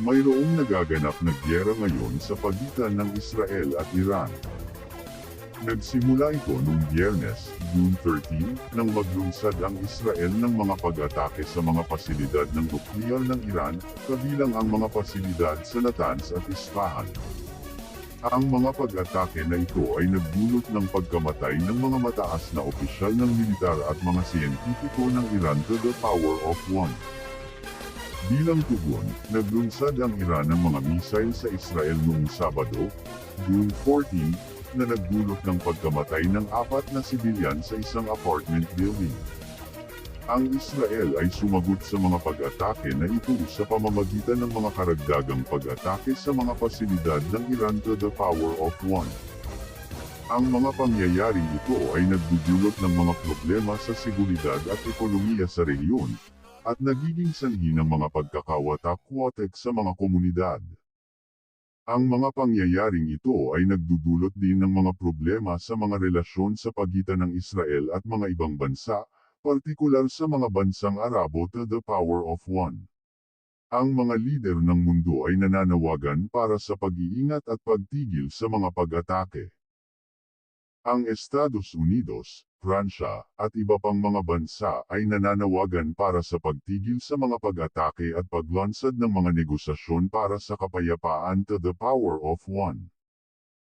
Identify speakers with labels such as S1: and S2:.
S1: Mayroong nagaganap na gyera ngayon sa pagitan ng Israel at Iran. Nagsimula ito noong Biyernes, June 13, nang maglunsad ang Israel ng mga pag-atake sa mga pasilidad ng nukleyar ng Iran, kabilang ang mga pasilidad sa Natanz at Isfahan. Ang mga pag-atake na ito ay nagdulot ng pagkamatay ng mga mataas na opisyal ng militar at mga siyentipiko ng Iran to the power of one. Bilang tugon, naglunsad ang Iran ng mga misail sa Israel noong Sabado, June 14, na nagdulot ng pagkamatay ng apat na sibilyan sa isang apartment building. Ang Israel ay sumagot sa mga pag-atake na ito sa pamamagitan ng mga karagdagang pag-atake sa mga pasilidad ng Iran to the power of one. Ang mga pangyayaring ito ay nagdudulot ng mga problema sa seguridad at ekonomiya sa rehiyon, at nagiging sanhi ng mga pagkakawatak-watek sa mga komunidad. Ang mga pangyayaring ito ay nagdudulot din ng mga problema sa mga relasyon sa pagitan ng Israel at mga ibang bansa, partikular sa mga bansang Arabo to the power of one. Ang mga lider ng mundo ay nananawagan para sa pag-iingat at pagtigil sa mga pag-atake. Ang Estados Unidos, Pransya, at iba pang mga bansa ay nananawagan para sa pagtigil sa mga pag-atake at paglansad ng mga negosasyon para sa kapayapaan to the power of one.